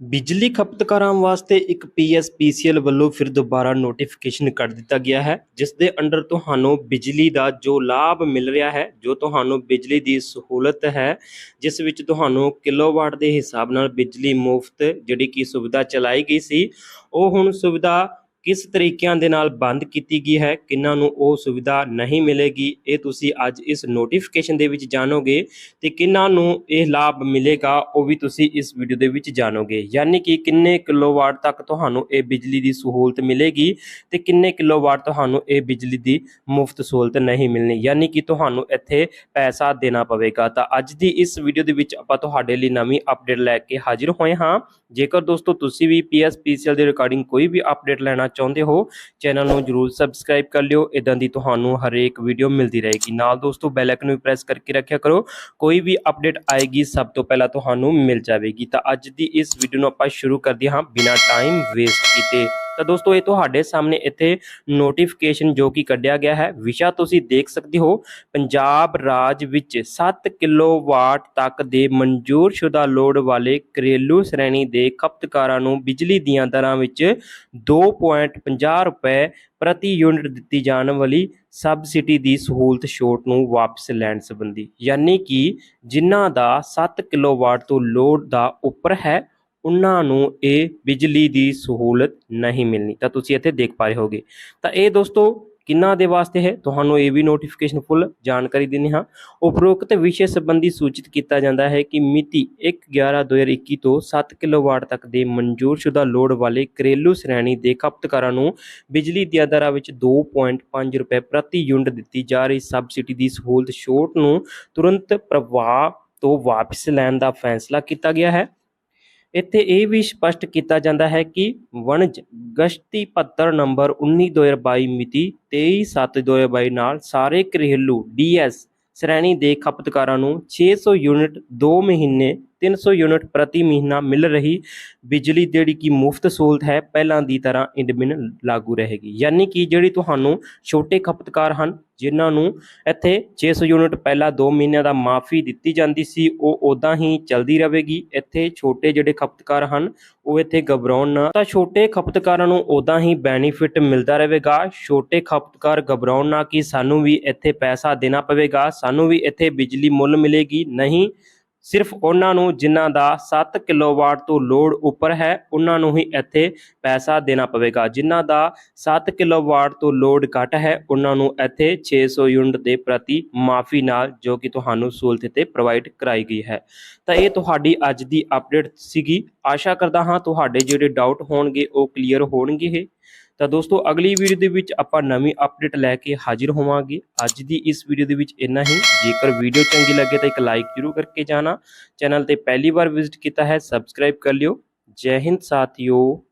ਬਿਜਲੀ ਖਪਤਕਾਰਾਂ ਵਾਸਤੇ ਇੱਕ ਪੀਐਸਪੀਸੀਐਲ ਵੱਲੋਂ ਫਿਰ ਦੁਬਾਰਾ ਨੋਟੀਫਿਕੇਸ਼ਨ ਕੱਢ ਦਿੱਤਾ ਗਿਆ ਹੈ, ਜਿਸ ਦੇ ਅੰਡਰ ਤੁਹਾਨੂੰ ਬਿਜਲੀ ਦਾ ਜੋ ਲਾਭ ਮਿਲ ਰਿਹਾ ਹੈ, ਜੋ ਤੁਹਾਨੂੰ ਬਿਜਲੀ ਦੀ ਸਹੂਲਤ ਹੈ, ਜਿਸ ਵਿੱਚ ਤੁਹਾਨੂੰ ਕਿਲੋਵਾਟ ਦੇ ਹਿਸਾਬ ਨਾਲ ਬਿਜਲੀ ਮੁਫਤ ਜਿਹੜੀ ਕਿ ਸੁਵਿਧਾ ਚਲਾਈ ਗਈ ਸੀ, ਉਹ ਹੁਣ ਸੁਵਿਧਾ ਕਿਸ ਤਰੀਕਿਆਂ ਦੇ ਨਾਲ ਬੰਦ ਕੀਤੀ ਗਈ ਹੈ, ਕਿੰਨਾਂ ਨੂੰ ਉਹ ਸੁਵਿਧਾ ਨਹੀਂ ਮਿਲੇਗੀ, ਇਹ ਤੁਸੀਂ ਅੱਜ ਇਸ ਨੋਟੀਫਿਕੇਸ਼ਨ ਦੇ ਵਿੱਚ ਜਾਣੋਗੇ ਤੇ ਕਿੰਨਾਂ ਨੂੰ ਇਹ ਲਾਭ ਮਿਲੇਗਾ, ਉਹ ਵੀ ਤੁਸੀਂ ਇਸ ਵੀਡੀਓ ਦੇ ਵਿੱਚ ਜਾਣੋਗੇ। ਯਾਨੀ ਕਿ ਕਿੰਨੇ ਕਿਲੋਵਾਟ ਤੱਕ ਤੁਹਾਨੂੰ ਇਹ ਬਿਜਲੀ ਦੀ ਸਹੂਲਤ ਮਿਲੇਗੀ ਤੇ ਕਿੰਨੇ ਕਿਲੋਵਾਟ ਤੁਹਾਨੂੰ ਇਹ ਬਿਜਲੀ ਦੀ ਮੁਫਤ ਸਹੂਲਤ ਨਹੀਂ ਮਿਲਣੀ। ਯਾਨੀ ਕਿ ਤੁਹਾਨੂੰ ਇੱਥੇ ਪੈਸਾ ਦੇਣਾ ਪਵੇਗਾ। ਤਾਂ ਅੱਜ ਦੀ ਇਸ ਵੀਡੀਓ ਦੇ ਵਿੱਚ ਆਪਾਂ ਤੁਹਾਡੇ ਲਈ ਨਵੀਂ ਅਪਡੇਟ ਲੈ ਕੇ ਹਾਜ਼ਰ ਹੋਏ ਹਾਂ। ਜੇਕਰ ਦੋਸਤੋ ਤੁਸੀਂ ਵੀ ਪੀਐਸਪੀਸੀਐਲ ਦੇ ਰਿਗਾਰਡਿੰਗ ਕੋਈ ਵੀ ਅਪਡੇਟ ਲੈਣਾ ਚਾਹੁੰਦੇ ਹੋ ਚੈਨਲ ਨੂੰ ਜਰੂਰ ਸਬਸਕ੍ਰਾਈਬ ਕਰ ਲਿਓ। ਇਦਾਂ ਦੀ ਤੁਹਾਨੂੰ ਹਰੇਕ ਵੀਡੀਓ ਮਿਲਦੀ ਰਹੇਗੀ। ਨਾਲ ਦੋਸਤੋ ਬੈਲ ਆਈਕਨ ਵੀ ਪ੍ਰੈਸ ਕਰਕੇ ਰੱਖਿਆ ਕਰੋ। ਕੋਈ ਵੀ ਅਪਡੇਟ ਆਏਗੀ, ਸਭ ਤੋਂ ਪਹਿਲਾਂ ਤੁਹਾਨੂੰ ਮਿਲ ਜਾਵੇਗੀ। ਤਾਂ ਅੱਜ ਦੀ ਇਸ ਵੀਡੀਓ ਨੂੰ ਆਪਾਂ ਸ਼ੁਰੂ ਕਰਦੇ ਹਾਂ ਬਿਨਾਂ ਟਾਈਮ ਵੇਸਟ ਕੀਤੇ। ਤਾਂ ਦੋਸਤੋ, ਇਹ ਤੁਹਾਡੇ ਸਾਹਮਣੇ ਇੱਥੇ ਨੋਟੀਫਿਕੇਸ਼ਨ ਜੋ ਕਿ ਕੱਢਿਆ ਗਿਆ ਹੈ। ਵਿਸ਼ਾ ਤੁਸੀਂ ਦੇਖ ਸਕਦੇ ਹੋ, ਪੰਜਾਬ ਰਾਜ ਵਿੱਚ 7 ਕਿਲੋਵਾਟ ਤੱਕ ਦੇ ਮਨਜ਼ੂਰਸ਼ੁਦਾ ਲੋਡ ਵਾਲੇ ਘਰੇਲੂ ਸ਼੍ਰੇਣੀ ਦੇ ਖਪਤਕਾਰਾਂ ਨੂੰ ਬਿਜਲੀ ਦੀਆਂ ਦਰਾਂ ਵਿੱਚ 2.50 ਰੁਪਏ ਪ੍ਰਤੀ ਯੂਨਿਟ ਦਿੱਤੀ ਜਾਣ ਵਾਲੀ ਸਬਸਿਡੀ ਦੀ ਸਹੂਲਤ ਛੋਟ ਨੂੰ ਵਾਪਸ ਲੈਣ ਸੰਬੰਧੀ। ਯਾਨੀ ਕਿ ਜਿਨ੍ਹਾਂ ਦਾ 7 ਕਿਲੋਵਾਟ ਤੋਂ ਲੋਡ ਦਾ ਉੱਪਰ ਹੈ ਉਹਨਾਂ ਨੂੰ ਇਹ ਬਿਜਲੀ ਦੀ ਸਹੂਲਤ ਨਹੀਂ ਮਿਲਣੀ। ਤਾਂ ਤੁਸੀਂ ਇੱਥੇ ਦੇਖ ਪਾ ਰਹੇ ਹੋਗੇ। ਤਾਂ ਇਹ ਦੋਸਤੋ ਕਿੰਨਾ ਦੇ ਵਾਸਤੇ ਹੈ? ਤੁਹਾਨੂੰ ਇਹ ਵੀ ਨੋਟੀਫਿਕੇਸ਼ਨ ਫੁੱਲ ਜਾਣਕਾਰੀ ਦਿੰਦੇ ਹਾਂ। ਉਪਰੋਕਤ ਵਿਸ਼ੇ ਸੰਬੰਧੀ ਸੂਚਿਤ ਕੀਤਾ ਜਾਂਦਾ ਹੈ ਕਿ ਮਿਤੀ 1/11/2021 ਤੋਂ 7 ਕਿਲੋਵਾਟ ਤੱਕ ਦੇ ਮਨਜ਼ੂਰਸ਼ੁਦਾ ਲੋਡ ਵਾਲੇ ਘਰੇਲੂ ਸ਼੍ਰੇਣੀ ਦੇ ਖਪਤਕਾਰਾਂ ਨੂੰ ਬਿਜਲੀ ਦੀਆਂ ਦਰਾਂ ਵਿੱਚ 2.5 ਰੁਪਏ ਪ੍ਰਤੀ ਯੂਨਿਟ ਦਿੱਤੀ ਜਾ ਰਹੀ ਸਬਸਿਡੀ ਦੀ ਸਹੂਲਤ ਛੋਟ ਨੂੰ ਤੁਰੰਤ ਪ੍ਰਭਾਵ ਤੋਂ ਵਾਪਸ ਲੈਣ ਦਾ ਫੈਸਲਾ ਕੀਤਾ ਗਿਆ ਹੈ। ਇੱਥੇ ਇਹ ਵੀ ਸਪਸ਼ਟ ਕੀਤਾ ਜਾਂਦਾ ਹੈ ਕਿ ਵਣਜ ਗਸ਼ਤੀ ਪੱਤਰ ਨੰਬਰ 19/2022 ਮਿਤੀ 23/7/2022 ਨਾਲ ਸਾਰੇ ਘਰੇਲੂ ਡੀਐਸ ਸ਼੍ਰੇਣੀ ਦੇ ਖਪਤਕਾਰਾਂ ਨੂੰ 600 ਯੂਨਿਟ 2 ਮਹੀਨੇ 300 ਯੂਨਿਟ ਪ੍ਰਤੀ ਮਹੀਨਾ ਮਿਲ ਰਹੀ ਬਿਜਲੀ ਜਿਹੜੀ ਕਿ ਮੁਫਤ ਸਹੂਲਤ ਹੈ, ਪਹਿਲਾਂ ਦੀ ਤਰ੍ਹਾਂ ਇੰਦ ਲਾਗੂ ਰਹੇਗੀ। ਯਾਨੀ ਕਿ ਜਿਹੜੀ ਤੁਹਾਨੂੰ ਛੋਟੇ ਖਪਤਕਾਰ ਹਨ, ਜਿਨ੍ਹਾਂ ਨੂੰ ਇੱਥੇ 600 ਯੂਨਿਟ ਪਹਿਲਾਂ 2 ਮਹੀਨਿਆਂ ਦਾ ਮਾਫੀ ਦਿੱਤੀ ਜਾਂਦੀ ਸੀ, ਉਹ ਉਦਾਂ ਹੀ ਚੱਲਦੀ ਰਹੇਗੀ। ਇੱਥੇ ਛੋਟੇ ਜਿਹੜੇ ਖਪਤਕਾਰ ਹਨ, ਉਹ ਇੱਥੇ ਘਬਰਾਉਣ ਨਾ, ਤਾਂ ਛੋਟੇ ਖਪਤਕਾਰਾਂ ਨੂੰ ਉਦਾਂ ਹੀ ਬੈਨੀਫਿਟ ਮਿਲਦਾ ਰਹੇਗਾ। ਛੋਟੇ ਖਪਤਕਾਰ ਘਬਰਾਉਣ ਨਾ ਕਿ ਸਾਨੂੰ ਵੀ ਇੱਥੇ ਪੈਸਾ ਦੇਣਾ ਪਵੇਗਾ, ਸਾਨੂੰ ਵੀ ਇੱਥੇ ਬਿਜਲੀ ਮੁੱਲ ਮਿਲੇਗੀ। ਨਹੀਂ ਸਿਰਫ ਉਹਨਾਂ ਨੂੰ ਜਿਨ੍ਹਾਂ ਦਾ 7 ਕਿਲੋਵਾਟ ਤੋਂ ਲੋਡ ਉੱਪਰ ਹੈ, ਉਹਨਾਂ ਨੂੰ ਹੀ ਇੱਥੇ ਪੈਸਾ ਦੇਣਾ ਪਵੇਗਾ। ਜਿਨ੍ਹਾਂ ਦਾ 7 ਕਿਲੋਵਾਟ ਤੋਂ ਲੋਡ ਘੱਟ ਹੈ, ਉਹਨਾਂ ਨੂੰ ਇੱਥੇ 600 ਯੂਨਿਟ ਦੇ ਪ੍ਰਤੀ ਮਾਫੀ ਨਾਲ ਜੋ ਕਿ ਤੁਹਾਨੂੰ ਸਹੂਲਤ ਤੇ ਪ੍ਰੋਵਾਈਡ ਕਰਾਈ ਗਈ ਹੈ। ਤਾਂ ਇਹ ਤੁਹਾਡੀ ਅੱਜ ਦੀ ਅਪਡੇਟ ਸੀਗੀ। ਆਸ਼ਾ ਕਰਦਾ ਹਾਂ ਤੁਹਾਡੇ ਜਿਹੜੇ ਡਾਊਟ ਹੋਣਗੇ ਉਹ ਕਲੀਅਰ ਹੋਣਗੇ ਇਹ। ਤਾਂ ਦੋਸਤੋ, ਅਗਲੀ ਵੀਡੀਓ ਦੇ ਵਿੱਚ ਆਪਾਂ ਨਵੀਂ ਅਪਡੇਟ ਲੈ ਕੇ ਹਾਜ਼ਰ ਹੋਵਾਂਗੇ। ਅੱਜ ਦੀ ਇਸ ਵੀਡੀਓ ਦੇ ਵਿੱਚ ਇੰਨਾ ਹੀ। ਜੇਕਰ ਵੀਡੀਓ ਚੰਗੀ ਲੱਗੇ ਤਾਂ ਇੱਕ ਲਾਈਕ ਜ਼ਰੂਰ ਕਰਕੇ ਜਾਣਾ। ਚੈਨਲ ਤੇ ਪਹਿਲੀ ਵਾਰ ਵਿਜ਼ਿਟ ਕੀਤਾ ਹੈ ਸਬਸਕ੍ਰਾਈਬ ਕਰ ਲਿਓ। ਜੈ ਹਿੰਦ, ਸਾਥੀਓ।